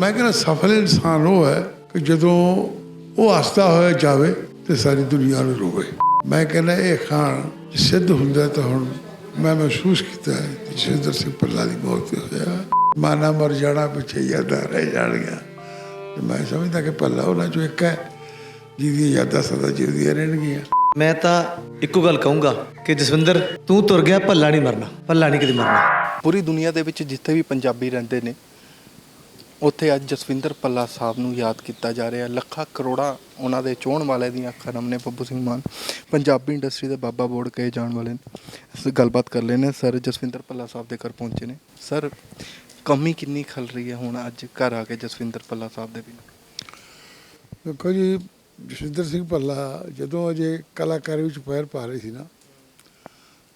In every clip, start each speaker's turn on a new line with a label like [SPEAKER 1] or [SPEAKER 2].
[SPEAKER 1] ਮੈਂ ਕਹਿੰਦਾ ਸਫਲ ਇਨਸਾਨ ਉਹ ਹੈ ਕਿ ਜਦੋਂ ਉਹ ਹੱਸਦਾ ਹੋਇਆ ਜਾਵੇ ਤੇ ਸਾਰੀ ਦੁਨੀਆ ਨੂੰ ਰੋਵੇ। ਮੈਂ ਕਹਿੰਦਾ ਇਹ ਖਾਨ ਸਿੱਧ ਹੁੰਦਾ ਤਾਂ ਹੁਣ ਮੈਂ ਮਹਿਸੂਸ ਕੀਤਾ ਹੈ ਕਿ ਸਿੰਦਰ ਸਿੰਘ ਪੱਲਾ ਦੀ ਮੌਤ ਤੇ ਹੋਇਆ। ਮਾਨਾ ਮਰ ਜਾਣਾ ਪਿੱਛੇ ਯਾਦਾਂ ਰਹਿ ਜਾਣਗੀਆਂ। ਤੇ ਮੈਂ ਸਮਝਦਾ ਕਿ ਪੱਲਾ ਉਹਨਾਂ ਚੋਂ ਇੱਕ ਹੈ ਜਿਹਦੀਆਂ ਯਾਦਾਂ ਸਦਾ ਜਿਉਂਦੀਆਂ ਰਹਿਣਗੀਆਂ।
[SPEAKER 2] ਮੈਂ ਤਾਂ ਇੱਕੋ ਗੱਲ ਕਹੂੰਗਾ ਕਿ ਜਸਵਿੰਦਰ ਤੂੰ ਤੁਰ ਗਿਆ ਭੱਲਾ ਨਹੀਂ ਮਰਨਾ ਭੱਲਾ ਨਹੀਂ ਕਦੇ ਮਰਨਾ।
[SPEAKER 3] ਪੂਰੀ ਦੁਨੀਆ ਦੇ ਵਿੱਚ ਜਿੱਥੇ ਵੀ ਪੰਜਾਬੀ ਰਹਿੰਦੇ ਨੇ ਉੱਥੇ ਅੱਜ ਜਸਵਿੰਦਰ ਪੱਲਾ ਸਾਹਿਬ ਨੂੰ ਯਾਦ ਕੀਤਾ ਜਾ ਰਿਹਾ। ਲੱਖਾਂ ਕਰੋੜਾਂ ਉਹਨਾਂ ਦੇ ਚੋਣ ਵਾਲੇ ਦੀਆਂ ਅੱਖਾਂ ਨਮਨੇ ਬੱਬੂ ਸਿੰਘ ਮਾਨ। ਪੰਜਾਬੀ ਇੰਡਸਟਰੀ ਦੇ ਬਾਬਾ ਬੋਰਡ ਕਹੇ ਜਾਣ ਵਾਲੇ ਨੇ। ਅਸੀਂ ਗੱਲਬਾਤ ਕਰ ਲੈਨੇ ਸਰ ਜਸਵਿੰਦਰ ਪੱਲਾ ਸਾਹਿਬ ਦੇ ਘਰ ਪਹੁੰਚੇ ਨੇ। ਸਰ, ਕਮੀ ਕਿੰਨੀ ਖਲ ਰਹੀ ਹੈ ਹੁਣ ਅੱਜ ਘਰ ਆ ਕੇ ਜਸਵਿੰਦਰ ਪੱਲਾ ਸਾਹਿਬ ਦੇ ਬਿਨਾਂ?
[SPEAKER 1] ਦੇਖੋ ਜੀ, ਜਸਵਿੰਦਰ ਸਿੰਘ ਭੱਲਾ ਜਦੋਂ ਅਜੇ ਕਲਾਕਾਰੀ ਵਿੱਚ ਪੈਰ ਪਾ ਰਹੇ ਸੀ ਨਾ,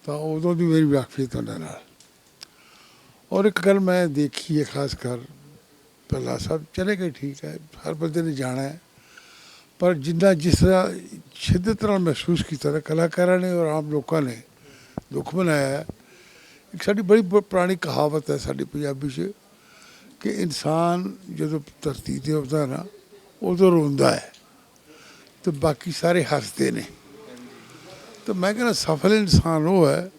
[SPEAKER 1] ਤਾਂ ਉਦੋਂ ਦੀ ਮੇਰੀ ਵਾਕਫੀਅਤ ਉਹਨਾਂ ਨਾਲ। ਔਰ ਇੱਕ ਗੱਲ ਮੈਂ ਦੇਖੀ ਹੈ ਖਾਸ ਕਰ ਭੱਲਾ ਸਾਹਿਬ ਚਲੇ ਗਏ ਠੀਕ ਹੈ, ਹਰ ਬੰਦੇ ਨੇ ਜਾਣਾ ਹੈ। ਪਰ ਜਿੰਨਾ ਜਿਸ ਤਰ੍ਹਾਂ ਸ਼ਿੱਦਤ ਨਾਲ ਮਹਿਸੂਸ ਕੀਤਾ ਨਾ, ਕਲਾਕਾਰਾਂ ਨੇ ਔਰ ਆਮ ਲੋਕਾਂ ਨੇ ਦੁੱਖ ਮਨਾਇਆ ਇੱਕ ਸਾਡੀ ਬੜੀ ਪੁਰਾਣੀ ਕਹਾਵਤ ਹੈ ਸਾਡੀ ਪੰਜਾਬੀ 'ਚ ਕਿ ਇਨਸਾਨ ਜਦੋਂ ਧਰਤੀ ਤੇ ਆਉਂਦਾ ਨਾ, ਉਦੋਂ ਰੋਂਦਾ ਹੈ। ਤੇ ਬਾਕੀ ਸਾਰੇ ਹੱਸਦੇ ਨੇ। ਤਾਂ ਮੈਂ ਕਹਿੰਦਾ ਸਫਲ ਇਨਸਾਨ ਉਹ ਹੈ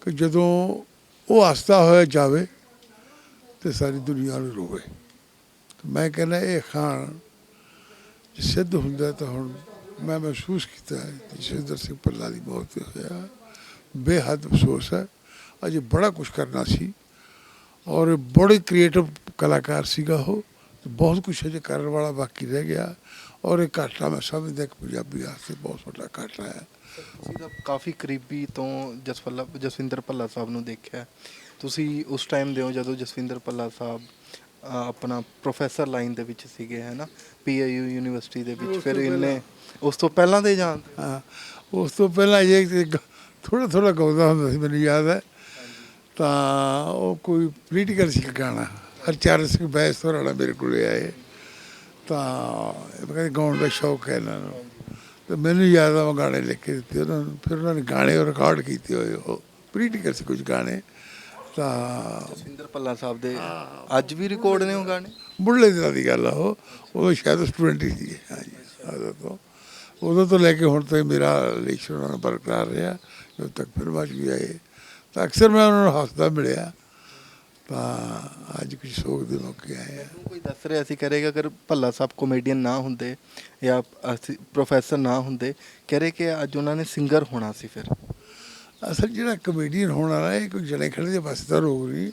[SPEAKER 1] ਕਿ ਜਦੋਂ ਉਹ ਹੱਸਦਾ ਹੋਇਆ ਜਾਵੇ ਤੇ ਸਾਰੀ ਦੁਨੀਆ ਨੂੰ ਰੋਵੇ। ਮੈਂ ਕਹਿੰਦਾ, ਇਹ ਖਾਨ ਸਿੱਧ ਹੁੰਦਾ ਤਾਂ ਹੁਣ ਮੈਂ ਮਹਿਸੂਸ ਕੀਤਾ ਹੈ ਕਿ ਸਿੰਦਰ ਸਿੰਘ ਪੱਲਾ ਦੀ ਮੌਤ ਹੋਇਆ ਬੇਹੱਦ ਅਫਸੋਸ ਹੈ। ਅਜੇ ਬੜਾ ਕੁਝ ਕਰਨਾ ਸੀ ਔਰ ਬੜੇ ਕ੍ਰੀਏਟਿਵ ਕਲਾਕਾਰ ਸੀਗਾ ਉਹ। ਬਹੁਤ ਕੁਝ ਅਜੇ ਕਰਨ ਵਾਲਾ ਬਾਕੀ ਰਹਿ ਗਿਆ ਔਰ ਇਹ ਘਾਟਾ ਮੈਂ ਸਮਝਦਾ ਕਿ ਪੰਜਾਬੀ ਵਾਸਤੇ ਬਹੁਤ ਵੱਡਾ ਘਾਟਾ ਹੈ।
[SPEAKER 3] ਤੁਸੀਂ ਤਾਂ ਕਾਫੀ ਕਰੀਬੀ ਤੋਂ ਜਸਪੱਲਾ ਜਸਵਿੰਦਰ ਭੱਲਾ ਸਾਹਿਬ ਨੂੰ ਦੇਖਿਆ ਤੁਸੀਂ ਉਸ ਟਾਈਮ ਦੇ ਹੋ ਜਦੋਂ ਜਸਵਿੰਦਰ ਭੱਲਾ ਸਾਹਿਬ ਆਪਣਾ ਪ੍ਰੋਫੈਸਰ ਲਾਈਨ ਦੇ ਵਿੱਚ ਸੀਗੇ ਹੈ ਨਾ ਪੀਆਈਯੂ ਯੂਨੀਵਰਸਿਟੀ ਦੇ ਵਿੱਚ। ਫਿਰ ਇਹਨੇ ਉਸ ਤੋਂ ਪਹਿਲਾਂ ਦੇ ਜਾਣ
[SPEAKER 1] ਹਾਂ ਉਸ ਤੋਂ ਪਹਿਲਾਂ ਇਹ ਥੋੜਾ ਥੋੜਾ ਗਾਉਂਦਾ ਹੁੰਦਾ ਸੀ ਮੈਨੂੰ ਯਾਦ ਹੈ। ਤਾਂ ਉਹ ਕੋਈ ਪੋਲੀਟੀਕਲ ਸੀ ਗਾਣਾ। ਹਰਚਰਨ ਸਿੰਘ ਬੈਸ ਤੋਂ ਮੇਰੇ ਕੋਲੇ ਆਏ। ਤਾਂ ਇਹ ਕਹਿੰਦੇ ਗਾਉਣ ਦਾ ਸ਼ੌਕ ਹੈ ਇਹਨਾਂ ਨੂੰ। ਤੇ ਮੈਨੂੰ ਯਾਦ ਆ ਉਹ ਗਾਣੇ ਲਿਖ ਕੇ ਦਿੱਤੇ ਉਹਨਾਂ ਨੂੰ। ਫਿਰ ਉਹਨਾਂ ਨੇ ਗਾਣੇ ਰਿਕਾਰਡ ਕੀਤੇ ਹੋਏ। ਉਹ ਪੋਲੀਟੀਕਲ ਸੀ ਕੁਝ ਗਾਣੇ। ਤਾਂ
[SPEAKER 3] ਜਸਵਿੰਦਰ ਪੱਲਾ ਸਾਹਿਬ ਦੇ ਅੱਜ ਵੀ ਰਿਕਾਰਡ ਨੇ ਉਹ ਗਾਣੇ?
[SPEAKER 1] ਮੁੱਢਲੇ ਦਿਨਾਂ ਦੀ ਗੱਲ ਆ ਉਹ। ਉਦੋਂ ਸ਼ਾਇਦ ਸਟੂਡੈਂਟ ਹੀ ਸੀ। ਹਾਂਜੀ ਉਦੋਂ ਤੋਂ ਉਦੋਂ ਤੋਂ ਲੈ ਕੇ ਹੁਣ ਤੱਕ ਮੇਰਾ ਰਿਲੇਸ਼ਨ ਉਹਨਾਂ ਨਾਲ ਬਰਕਰਾਰ ਰਿਹਾ। ਜਦੋਂ ਤੱਕ ਫਿਲਮਾਂ 'ਚ ਵੀ ਆਏ। ਤਾਂ ਅਕਸਰ ਮੈਂ ਉਹਨਾਂ ਨੂੰ ਹੱਸਦਾ ਮਿਲਿਆ। ਤਾਂ ਅੱਜ ਕੁਝ ਸੋਗ ਦੇ ਮੌਕੇ ਆਏ ਆ।
[SPEAKER 3] ਕੋਈ ਦੱਸ ਰਿਹਾ ਸੀ ਕਰੇਗਾ ਅਗਰ ਭੱਲਾ ਸਾਹਿਬ ਕਾਮੇਡੀਅਨ ਨਾ ਹੁੰਦੇ ਜਾਂ ਅਸੀਂ ਪ੍ਰੋਫੈਸਰ ਨਾ ਹੁੰਦੇ ਕਹਿ ਰਹੇ ਕਿ ਅੱਜ ਉਹਨਾਂ ਨੇ ਸਿੰਗਰ ਹੋਣਾ ਸੀ ਫਿਰ।
[SPEAKER 1] ਅਸਲ ਜਿਹੜਾ ਕਮੇਡੀਅਨ ਹੋਣ ਵਾਲਾ ਇਹ ਕੋਈ ਜਣੇ ਖੜੇ ਦੇ ਬਸ ਦਾ ਰੋਗ ਨਹੀਂ।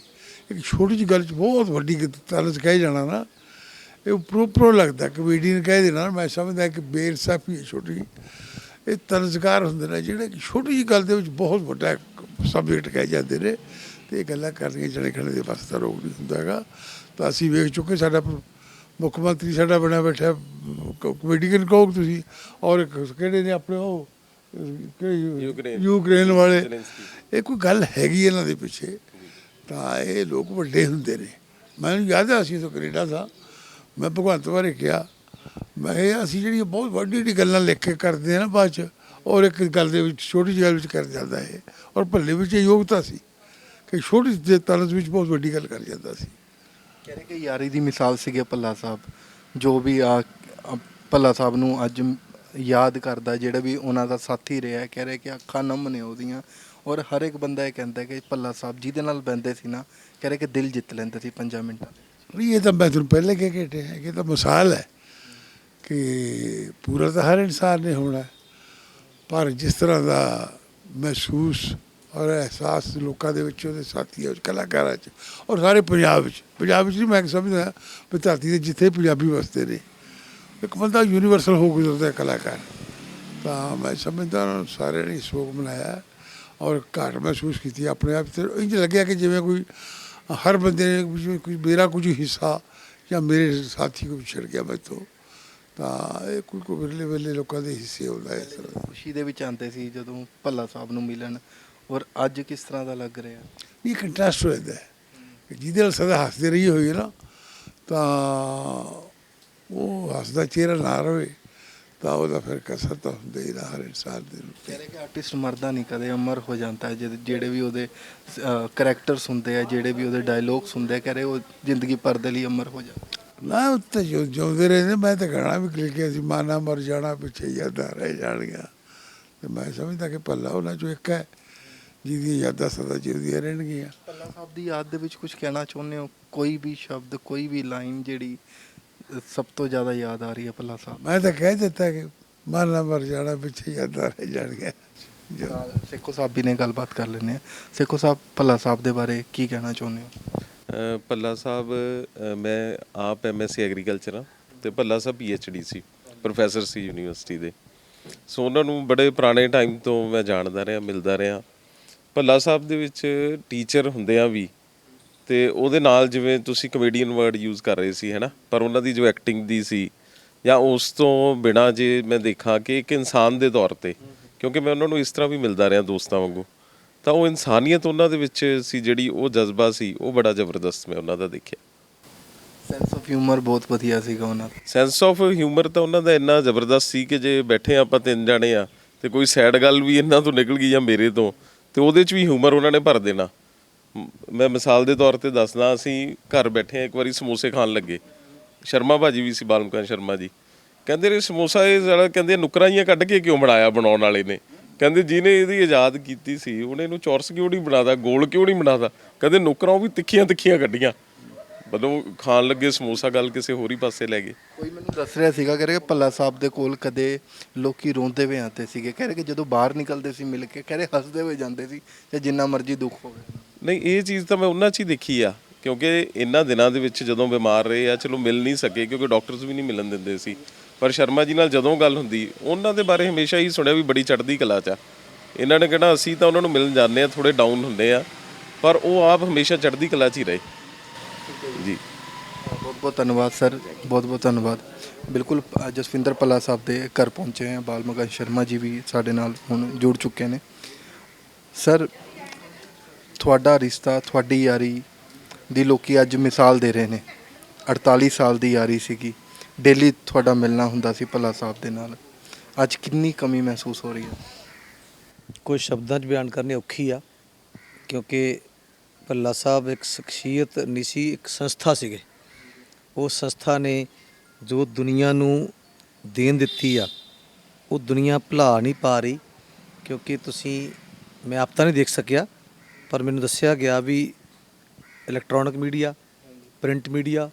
[SPEAKER 1] ਇੱਕ ਛੋਟੀ ਜਿਹੀ ਗੱਲ 'ਚ ਬਹੁਤ ਵੱਡੀ ਤਰਸ ਕਹਿ ਜਾਣਾ ਨਾ। ਇਹ ਉੱਪਰੋਂ ਉੱਪਰੋਂ ਲੱਗਦਾ ਕਮੇਡੀਅਨ ਕਹਿ ਦੇਣਾ, ਮੈਂ ਸਮਝਦਾ ਕਿ ਬੇਇਨਸਾਫੀ ਹੈ ਛੋਟੀ ਇਹ ਤਰਸਕਾਰ ਹੁੰਦੇ ਨੇ, ਜਿਹੜੇ ਕਿ ਛੋਟੀ ਜਿਹੀ ਗੱਲ ਦੇ ਵਿੱਚ ਬਹੁਤ ਵੱਡਾ ਸਬਜੈਕਟ ਕਹਿ ਜਾਂਦੇ ਨੇ। ਤੇ ਇਹ ਗੱਲਾਂ ਕਰਨੀਆਂ ਜਣੇ ਖੜੇ ਦੇ ਬਸ ਦਾ ਰੋਗ ਨਹੀਂ ਹੁੰਦਾ ਹੈਗਾ। ਤਾਂ ਅਸੀਂ ਵੇਖ ਚੁੱਕੇ ਸਾਡਾ ਮੁੱਖ ਮੰਤਰੀ ਸਾਡਾ ਬਣਿਆ ਬੈਠਾ ਕਮੇਡੀਅਨ ਕਹੋ ਤੁਸੀਂ, ਔਰ ਇੱਕ ਕਿਹੜੇ ਨੇ ਆਪਣੇ ਉਹ? ਯੂਕਰੇਨ। ਵਾਲੇ। ਇਹ ਕੋਈ ਗੱਲ ਹੈਗੀ ਇਹਨਾਂ ਦੇ ਪਿੱਛੇ? ਤਾਂ ਇਹ ਲੋਕ ਵੱਡੇ ਹੁੰਦੇ ਨੇ। ਮੈਨੂੰ ਯਾਦ ਹੈ ਅਸੀਂ ਤਾਂ ਕੈਨੇਡਾ ਦਾ। ਮੈਂ ਭਗਵੰਤ ਬਾਰੇ ਕਿਹਾ। ਮੈਂ ਕਿਹਾ ਅਸੀਂ ਜਿਹੜੀਆਂ ਬਹੁਤ ਵੱਡੀ ਵੱਡੀ ਗੱਲਾਂ ਲਿਖ ਕੇ ਕਰਦੇ ਆ ਨਾ ਬਾਅਦ ਚ ਔਰ ਇੱਕ ਗੱਲ ਦੇ ਵਿੱਚ ਛੋਟੀ ਜਿਹੀ ਗੱਲ ਵਿੱਚ ਕਰ ਜਾਂਦਾ ਹੈ ਔਰ ਭੱਲੇ ਵਿੱਚ ਇਹ ਯੋਗਤਾ ਸੀ ਕਿ ਛੋਟੀ ਜਿਹੀ ਤਰਜ਼ ਵਿੱਚ ਬਹੁਤ ਵੱਡੀ ਗੱਲ ਕਰ ਜਾਂਦਾ ਸੀ।
[SPEAKER 3] ਕਹਿ ਰਹੇ ਕਿ ਯਾਰੀ ਦੀ ਮਿਸਾਲ ਸੀਗੇ ਭੱਲਾ ਸਾਹਿਬ। ਜੋ ਵੀ ਆ ਭੱਲਾ ਸਾਹਿਬ ਨੂੰ ਅੱਜ ਯਾਦ ਕਰਦਾ ਜਿਹੜਾ ਵੀ ਉਹਨਾਂ ਦਾ ਸਾਥੀ ਰਿਹਾ, ਕਹਿ ਰਿਹਾ ਕਿ ਅੱਖਾਂ ਨਮ ਨੇ ਉਹਦੀਆਂ। ਔਰ ਹਰ ਇੱਕ ਬੰਦਾ ਇਹ ਕਹਿੰਦਾ ਕਿ ਭੱਲਾ ਸਾਹਿਬ ਜਿਹਦੇ ਨਾਲ ਬਹਿੰਦੇ ਸੀ ਨਾ, ਕਹਿ ਰਹੇ ਕਿ ਦਿਲ ਜਿੱਤ ਲੈਂਦੇ ਸੀ 5 ਮਿੰਟਾਂ
[SPEAKER 1] ਨਹੀਂ ਇਹ ਤਾਂ ਮੈਂ ਤੁਹਾਨੂੰ ਪਹਿਲੇ ਕਹਿ ਕੇ ਹਟਿਆ ਕਿ ਇਹ ਤਾਂ ਮਿਸਾਲ ਹੈ ਕਿ ਪੂਰਾ ਤਾਂ ਹਰ ਇਨਸਾਨ ਨੇ ਹੋਣਾ। ਪਰ ਜਿਸ ਤਰ੍ਹਾਂ ਦਾ ਮਹਿਸੂਸ ਔਰ ਅਹਿਸਾਸ ਲੋਕਾਂ ਦੇ ਵਿੱਚ, ਉਹਦੇ ਸਾਥੀਆਂ ਵਿੱਚ ਕਲਾਕਾਰਾਂ 'ਚ ਔਰ ਸਾਰੇ ਪੰਜਾਬ 'ਚ। ਪੰਜਾਬ 'ਚ ਨਹੀਂ ਮੈਂ ਸਮਝਦਾ ਵੀ ਧਰਤੀ ਦੇ ਜਿੱਥੇ ਪੰਜਾਬੀ ਵਸਦੇ ਨੇ। ਇੱਕ ਬੰਦਾ ਯੂਨੀਵਰਸਲ ਹੋ ਗੁਜ਼ਰਦਾ ਕਲਾਕਾਰ ਤਾਂ ਮੈਂ ਸਮਝਦਾ ਉਹਨਾਂ ਨੂੰ ਸਾਰਿਆਂ ਨੇ ਸੋਗ ਮਨਾਇਆ ਔਰ ਘਾਟ ਮਹਿਸੂਸ ਕੀਤੀ ਆਪਣੇ ਆਪ ਤੇ ਇੰਜ ਲੱਗਿਆ ਕਿ ਜਿਵੇਂ ਕੋਈ ਹਰ ਬੰਦੇ ਨੇ ਕੁਝ- ਮੇਰਾ ਕੁਝ ਹਿੱਸਾ ਜਾਂ ਮੇਰੇ ਸਾਥੀ ਕੋਈ ਛੜ ਗਿਆ ਮੈਥੋਂ ਤਾਂ ਇਹ ਕੋਈ ਕੋਈ ਵਿਰਲੇ ਵਿਰਲੇ ਲੋਕਾਂ ਦੇ ਹਿੱਸੇ ਹੁੰਦਾ ਹੈ।
[SPEAKER 3] ਖੁਸ਼ੀ ਦੇ ਵਿੱਚ ਆਉਂਦੇ ਸੀ ਜਦੋਂ ਭੱਲਾ ਸਾਹਿਬ ਨੂੰ ਮਿਲਣ ਔਰ ਅੱਜ ਕਿਸ ਤਰ੍ਹਾਂ ਦਾ ਲੱਗ ਰਿਹਾ
[SPEAKER 1] ਇਹ ਕੰਟਰਾਸਟ ਹੋ ਜਾਂਦਾ ਹੈ ਕਿ ਜਿਹਦੇ ਨਾਲ ਸਦਾ ਹੱਸਦੇ ਰਹੀ ਹੋਈ ਨਾ ਤਾਂ ਹੱਸਦਾ ਚਿਹਰਾ ਨਾ ਰਵੇ ਤਾਂ ਉਹਦਾ ਫਿਰ ਕਸਰ ਤਾਂ ਹੁੰਦਾ ਹੀ ਨਾ ਹਰ ਇਨਸਾਨ ਦੇ ਨੂੰ
[SPEAKER 3] ਕਹਿ ਰਹੇ ਕਿ ਆਰਟਿਸਟ ਮਰਦਾ ਨਹੀਂ ਕਦੇ ਅਮਰ ਹੋ ਜਾਂਦਾ ਜਿਹੜੇ ਵੀ ਉਹਦੇ ਕਰੈਕਟਰਸ ਹੁੰਦੇ ਆ ਜਿਹੜੇ ਵੀ ਉਹਦੇ ਡਾਇਲੋਗਸ ਹੁੰਦੇ ਆ ਰਹੇ ਉਹ ਜ਼ਿੰਦਗੀ ਭਰ ਦੇ ਲਈ ਅਮਰ ਹੋ ਜਾਂਦੇ।
[SPEAKER 1] ਨਾ ਉੱਤੇ ਜਿਉ- ਜਿਉਂਦੇ ਰਹਿੰਦੇ ਮੈਂ ਤਾਂ ਗਾਣਾ ਵੀ ਲਿਖਿਆ ਸੀ ਮਾਨਾ ਮਰ ਜਾਣਾ ਪਿੱਛੇ ਯਾਦਾਂ ਰਹਿ ਜਾਣਗੀਆਂ। ਤੇ ਮੈਂ ਸਮਝਦਾ ਕਿ ਭੱਲਾ ਉਹਨਾਂ ਚੋਂ ਇੱਕ ਹੈ ਜਿਹਦੀਆਂ ਯਾਦਾਂ ਸਦਾ ਜਿਉਂਦੀਆਂ ਰਹਿਣਗੀਆਂ।
[SPEAKER 3] ਪੱਲਾ ਸਾਹਿਬ ਦੀ ਯਾਦ ਦੇ ਵਿੱਚ ਕੁਝ ਕਹਿਣਾ ਚਾਹੁੰਦੇ ਹੋ? ਕੋਈ ਵੀ ਸ਼ਬਦ ਕੋਈ ਵੀ ਲਾਈਨ ਜਿਹੜੀ ਸਭ ਤੋਂ ਜ਼ਿਆਦਾ ਯਾਦ ਆ ਰਹੀ ਹੈ ਪੱਲਾ ਸਾਹਿਬ।
[SPEAKER 1] ਮੈਂ ਤਾਂ ਕਹਿ ਦਿੱਤਾ ਕਿ ਮਾਨਾ ਮਰ ਜਾਣਾ ਪਿੱਛੇ ਯਾਦਾਂ ਰਹਿ ਜਾਣਗੀਆਂ ਜੋ-
[SPEAKER 3] ਨਾਲ ਸੇਖੋ ਸਾਹਿਬ ਵੀ ਨੇ ਗੱਲਬਾਤ ਕਰ ਲੈਂਦੇ ਆ ਸੇਖੋ ਸਾਹਿਬ ਪੱਲਾ ਸਾਹਿਬ ਦੇ ਬਾਰੇ ਕੀ ਕਹਿਣਾ ਚਾਹੁੰਦੇ ਹੋ?
[SPEAKER 4] ਭੱਲਾ ਸਾਹਿਬ ਮੈਂ ਆਪ ਐਮਐਸਸੀ ਐਗਰੀਕਲਚਰ ਆ ਤੇ ਭੱਲਾ ਸਾਹਿਬ ਪੀਐਚਡੀ ਸੀ ਪ੍ਰੋਫੈਸਰ ਸੀ ਯੂਨੀਵਰਸਿਟੀ ਦੇ। ਸੋ ਉਹਨਾਂ ਨੂੰ ਬੜੇ ਪੁਰਾਣੇ ਟਾਈਮ ਤੋਂ ਮੈਂ ਜਾਣਦਾ ਰਿਹਾ ਮਿਲਦਾ ਰਿਹਾ। ਭੱਲਾ ਸਾਹਿਬ ਦੇ ਵਿੱਚ ਟੀਚਰ ਹੁੰਦੇ ਆ ਵੀ ਤੇ ਉਹਦੇ ਨਾਲ ਜਿਵੇਂ ਤੁਸੀਂ ਕਮੇਡੀਅਨ ਵਰਡ ਯੂਜ਼ ਕਰ ਰਹੇ ਸੀ ਹੈਨਾ ਪਰ ਉਹਨਾਂ ਦੀ ਜੋ ਐਕਟਿੰਗ ਦੀ ਸੀ ਜਾਂ ਉਸ ਤੋਂ ਬਿਨਾ ਜੇ ਮੈਂ ਦੇਖਾਂ ਕਿ ਇੱਕ ਇਨਸਾਨ ਦੇ ਤੌਰ ਤੇ ਕਿਉਂਕਿ ਮੈਂ ਉਹਨਾਂ ਨੂੰ ਇਸ ਤਰ੍ਹਾਂ ਵੀ ਮਿਲਦਾ ਰਿਹਾ ਦੋਸਤਾਂ ਵਾਂਗੂ ਤਾਂ ਉਹ ਇਨਸਾਨੀਅਤ ਉਹਨਾਂ ਦੇ ਵਿੱਚ ਸੀ ਜਿਹੜੀ ਉਹ ਜਜ਼ਬਾ ਸੀ ਉਹ ਬੜਾ ਜ਼ਬਰਦਸਤ ਮੈਂ ਉਹਨਾਂ ਦਾ ਦੇਖਿਆ।
[SPEAKER 3] ਸੈਂਸ ਆਫ ਹਿਊਮਰ ਬਹੁਤ ਵਧੀਆ ਸੀਗਾ ਉਹਨਾਂ ਦਾ।
[SPEAKER 4] ਸੈਂਸ ਆਫ ਹਿਊਮਰ ਤਾਂ ਉਹਨਾਂ ਦਾ ਇੰਨਾ ਜ਼ਬਰਦਸਤ ਸੀ ਕਿ ਜੇ ਬੈਠੇ ਆਪਾਂ ਤਿੰਨ ਜਾਣੇ ਆ ਤੇ ਕੋਈ ਸੈਡ ਗੱਲ ਵੀ ਇਹਨਾਂ ਤੋਂ ਨਿਕਲ ਗਈ ਜਾਂ ਮੇਰੇ ਤੋਂ ਤੇ ਉਹਦੇ 'ਚ ਵੀ ਹਿਊਮਰ ਉਹਨਾਂ ਨੇ ਭਰ ਦੇਣਾ। ਮੈਂ ਮਿਸਾਲ ਦੇ ਤੌਰ ਤੇ ਦੱਸਦਾ, ਅਸੀਂ ਘਰ ਬੈਠੇ ਇੱਕ ਵਾਰੀ ਸਮੋਸੇ ਖਾਣ ਲੱਗੇ। ਸ਼ਰਮਾ ਭਾਜੀ ਵੀ ਸੀ, ਬਾਲਮਕਾਨ ਸ਼ਰਮਾ ਜੀ। ਕਹਿੰਦੇ ਰੇ ਸਮੋਸਾ ਇਹ ਜਿਹੜਾ, ਕਹਿੰਦੇ ਨੁਕਰਾਂ ਜੀਆਂ ਕੱਢ ਕੇ ਕਿਉਂ ਬਣਾਇਆ ਬਣਾਉਣ ਵਾਲੇ ਨੇ? ਕਹਿੰਦੇ ਜਿਹਨੇ ਇਹਦੀ ਇਜਾਦ ਕੀਤੀ ਸੀ, ਉਹਨੇ ਇਹਨੂੰ ਚੌਰਸ ਕਿਉਂ ਨਹੀਂ ਬਣਾਦਾ ਗੋਲ ਕਿਉਂ ਨਹੀਂ ਬਣਾਦਾ ਕਹਿੰਦੇ ਨੁਕਰਾਂ ਉਹ ਵੀ ਤਿੱਖੀਆਂ ਤਿੱਖੀਆਂ ਕੱਢੀਆਂ। ਮਤਲਬ ਖਾਣ ਲੱਗੇ, ਸਮੋਸਾ ਗੱਲ ਕਿਸੇ ਹੋਰ ਹੀ ਪਾਸੇ ਲੈ ਗਏ।
[SPEAKER 3] ਕੋਈ ਮੈਨੂੰ ਦੱਸ ਰਿਹਾ ਸੀਗਾ, ਕਹਿ ਰਿਹਾ ਭੱਲਾ ਸਾਹਿਬ ਦੇ ਕੋਲ ਕਦੇ ਲੋਕੀ ਰੋਂਦੇ ਹੋਏ ਆਤੇ ਸੀਗੇ। ਕਹਿ ਰਹੇ ਕਿ ਜਦੋਂ ਬਾਹਰ ਨਿਕਲਦੇ ਸੀ ਮਿਲ ਕੇ, ਕਹਿ ਰਹੇ ਹੱਸਦੇ ਹੋਏ ਜਾਂਦੇ ਸੀ, ਤੇ ਜਿੰਨਾ ਮਰਜ਼ੀ ਦੁੱਖ ਹੋਵੇ।
[SPEAKER 4] ਨਹੀਂ ਇਹ ਚੀਜ਼ ਤਾਂ ਮੈਂ ਉਹਨਾਂ 'ਚ ਹੀ ਦੇਖੀ ਆ ਕਿਉਂਕਿ ਇਹਨਾਂ ਦਿਨਾਂ ਦੇ ਵਿੱਚ ਜਦੋਂ ਬਿਮਾਰ ਰਹੇ ਆ ਚਲੋ ਮਿਲ ਨਹੀਂ ਸਕੇ ਕਿਉਂਕਿ ਡਾਕਟਰਸ ਵੀ ਨਹੀਂ ਮਿਲਣ ਦਿੰਦੇ ਸੀ। ਪਰ ਸ਼ਰਮਾ ਜੀ ਨਾਲ ਜਦੋਂ ਗੱਲ ਹੁੰਦੀ ਉਹਨਾਂ ਦੇ ਬਾਰੇ ਹਮੇਸ਼ਾ ਹੀ ਸੁਣਿਆ ਵੀ ਬੜੀ ਚੜ੍ਹਦੀ ਕਲਾ 'ਚ ਆ। ਇਹਨਾਂ ਨੇ ਕਹਿਣਾ ਅਸੀਂ ਤਾਂ ਉਹਨਾਂ ਨੂੰ ਮਿਲਣ ਜਾਂਦੇ ਆ ਥੋੜੇ ਡਾਊਨ ਹੁੰਦੇ ਆ ਪਰ ਉਹ ਆਪ ਹਮੇਸ਼ਾ ਚੜ੍ਹਦੀ ਕਲਾ 'ਚ ਹੀ ਰਹੇ। ਜੀ।
[SPEAKER 3] ਬਹੁਤ ਬਹੁਤ ਧੰਨਵਾਦ ਸਰ। ਬਹੁਤ ਬਹੁਤ ਧੰਨਵਾਦ। ਬਿਲਕੁਲ ਅ, ਜਸਵਿੰਦਰ ਭੱਲਾ ਸਾਹਿਬ ਦੇ ਘਰ ਪਹੁੰਚੇ ਹਾਂ ਬਾਲ ਮਗਨ ਸ਼ਰਮਾ ਜੀ ਵੀ ਸਾਡੇ ਨਾਲ ਹੁਣ ਜੁੜ ਚੁੱਕੇ ਨੇ। ਸਰ ਤੁਹਾਡਾ ਰਿਸ਼ਤਾ ਤੁਹਾਡੀ ਯਾਰੀ ਦੀ ਲੋਕੀ ਅੱਜ ਮਿਸਾਲ ਦੇ ਰਹੇ ਨੇ। 48 ਸਾਲ ਦੀ ਯਾਰੀ ਸੀਗੀ। ਡੇਲੀ ਤੁਹਾਡਾ ਮਿਲਣਾ ਹੁੰਦਾ ਸੀ ਭੱਲਾ ਸਾਹਿਬ ਦੇ ਨਾਲ। ਅੱਜ ਕਿੰਨੀ ਕਮੀ ਮਹਿਸੂਸ ਹੋ ਰਹੀ ਹੈ?
[SPEAKER 2] ਕੋਈ ਸ਼ਬਦਾਂ 'ਚ ਬਿਆਨ ਕਰਨੀ ਔਖੀ ਆ, ਕਿਉਂਕਿ ਭੱਲਾ ਸਾਹਿਬ ਇੱਕ ਸ਼ਖਸੀਅਤ ਨਹੀਂ ਸੀ ਇੱਕ ਸੰਸਥਾ ਸੀਗੇ। ਉਹ ਸੰਸਥਾ ਨੇ ਜੋ ਦੁਨੀਆ ਨੂੰ ਦੇਣ ਦਿੱਤੀ ਆ, ਉਹ ਦੁਨੀਆ ਭੁਲਾ ਨਹੀਂ ਪਾ ਰਹੀ, ਕਿਉਂਕਿ ਤੁਸੀਂ, ਮੈਂ ਆਪ ਤਾਂ ਨਹੀਂ ਦੇਖ ਸਕਿਆ ਪਰ ਮੈਨੂੰ ਦੱਸਿਆ ਗਿਆ ਵੀ electronic media print media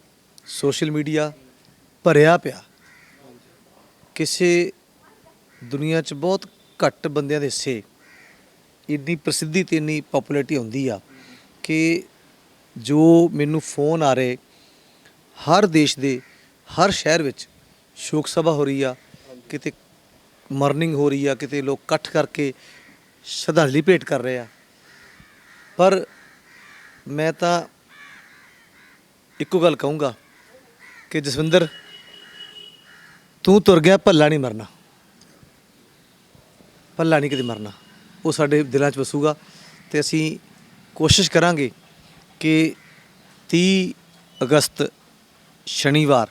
[SPEAKER 2] social media ਭਰਿਆ ਪਿਆ। ਕਿਸੇ ਦੁਨੀਆ 'ਚ ਬਹੁਤ ਘੱਟ ਬੰਦਿਆਂ ਦੇ ਹਿੱਸੇ ਇੰਨੀ ਪ੍ਰਸਿੱਧੀ ਤੇ ਇੰਨੀ ਪਪੂਲੈਰਿਟੀ ਹੁੰਦੀ ਆ ਕਿ ਜੋ ਮੈਨੂੰ ਫੋਨ ਆ ਰਹੇ, ਹਰ ਦੇਸ਼ ਦੇ, ਹਰ ਸ਼ਹਿਰ ਵਿੱਚ ਸ਼ੋਕ ਸਭਾ ਹੋ ਰਹੀ ਆ, ਕਿਤੇ ਮਰਨਿੰਗ ਹੋ ਰਹੀ ਆ, ਕਿਤੇ ਲੋਕ ਇਕੱਠ ਕਰਕੇ ਸ਼ਰਧਾਂਜਲੀ ਭੇਟ ਕਰ ਰਹੇ ਆ। ਪਰ ਮੈਂ ਤਾਂ ਇੱਕੋ ਗੱਲ ਕਹੂੰਗਾ ਕਿ ਜਸਵਿੰਦਰ ਤੂੰ ਤੁਰ ਗਿਆ ਭੱਲਾ ਨਹੀਂ ਮਰਨਾ। ਭੱਲਾ ਨਹੀਂ ਕਦੇ ਮਰਨਾ। ਉਹ ਸਾਡੇ ਦਿਲਾਂ 'ਚ ਵਸੂਗਾ ਤੇ ਅਸੀਂ ਕੋਸ਼ਿਸ਼ ਕਰਾਂਗੇ ਕਿ 30 ਅਗਸਤ ਸ਼ਨੀਵਾਰ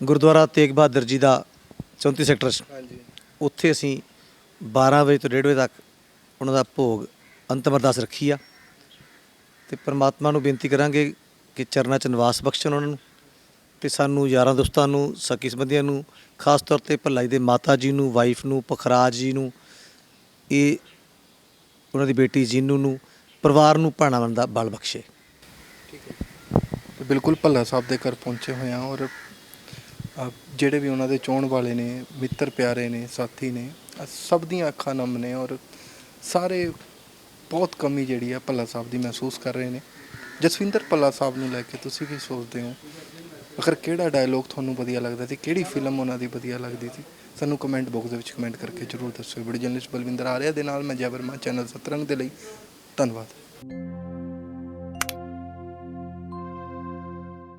[SPEAKER 2] ਗੁਰਦੁਆਰਾ ਤੇਗ ਬਹਾਦਰ ਜੀ ਦਾ 34 ਸੈਕਟਰ ਉੱਥੇ ਅਸੀਂ 12 ਵਜੇ ਤੋਂ 1:30 ਵਜੇ ਤੱਕ ਉਹਨਾਂ ਦਾ ਭੋਗ ਅੰਤਮ ਅਰਦਾਸ ਰੱਖੀ ਆ। ਤੇ ਪ੍ਰਮਾਤਮਾ ਨੂੰ ਬੇਨਤੀ ਕਰਾਂਗੇ ਕਿ ਚਰਨਾਂ 'ਚ ਨਿਵਾਸ ਬਖਸ਼ਣ ਉਹਨਾਂ ਨੂੰ ਤੇ ਸਾਨੂੰ ਯਾਰਾਂ ਦੋਸਤਾਂ ਨੂੰ, ਸਕੀ ਸੰਬੰਧੀਆਂ ਨੂੰ, ਖਾਸ ਤੌਰ ਤੇ ਭੱਲਾਈ ਦੇ ਮਾਤਾ ਜੀ ਨੂੰ, ਵਾਈਫ ਨੂੰ, ਪਖਰਾਜ ਜੀ ਨੂੰ, ਇਹ ਉਹਨਾਂ ਦੀ ਬੇਟੀ ਜੀਨੂ ਨੂੰ, ਪਰਿਵਾਰ ਨੂੰ, ਭਾਣਾ ਬਣਦਾ ਬਲ ਬਖਸ਼ੇ।
[SPEAKER 3] ਠੀਕ ਹੈ। ਬਿਲਕੁਲ ਭੱਲਾ ਸਾਹਿਬ ਦੇ ਘਰ ਪਹੁੰਚੇ ਹੋਏ ਹਾਂ ਔਰ ਜਿਹੜੇ ਵੀ ਉਹਨਾਂ ਦੇ ਚੋਣ ਵਾਲੇ ਨੇ, ਮਿੱਤਰ ਪਿਆਰੇ ਨੇ, ਸਾਥੀ ਨੇ ਸਭ ਦੀਆਂ ਅੱਖਾਂ ਨਮ ਨੇ ਔਰ ਸਾਰੇ ਬਹੁਤ ਕਮੀ ਜਿਹੜੀ ਆ ਭੱਲਾ ਸਾਹਿਬ ਦੀ ਮਹਿਸੂਸ ਕਰ ਰਹੇ ਨੇ। ਜਸਵਿੰਦਰ ਭੱਲਾ ਸਾਹਿਬ ਨੂੰ ਲੈ ਕੇ ਤੁਸੀਂ ਕੀ ਸੋਚਦੇ ਹੋ? ਅਗਰ ਕਿਹੜਾ ਡਾਇਲੋਗ ਤੁਹਾਨੂੰ ਵਧੀਆ ਲੱਗਦਾ ਸੀ? ਕਿਹੜੀ ਫਿਲਮ ਉਹਨਾਂ ਦੀ ਵਧੀਆ ਲੱਗਦੀ ਸੀ? ਸਾਨੂੰ ਕਮੈਂਟ ਬਾਕਸ ਦੇ ਵਿੱਚ ਕਮੈਂਟ ਕਰਕੇ ਜਰੂਰ ਦੱਸੋ ਵੀਡੀਓ ਜਰਨਲਿਸਟ ਬਲਵਿੰਦਰ ਆਰਿਆ ਦੇ ਨਾਲ ਮੈਂ ਜੈਵਰਮਾ ਚੈਨਲ ਸਤਰੰਗ ਦੇ ਲਈ ਧੰਨਵਾਦ।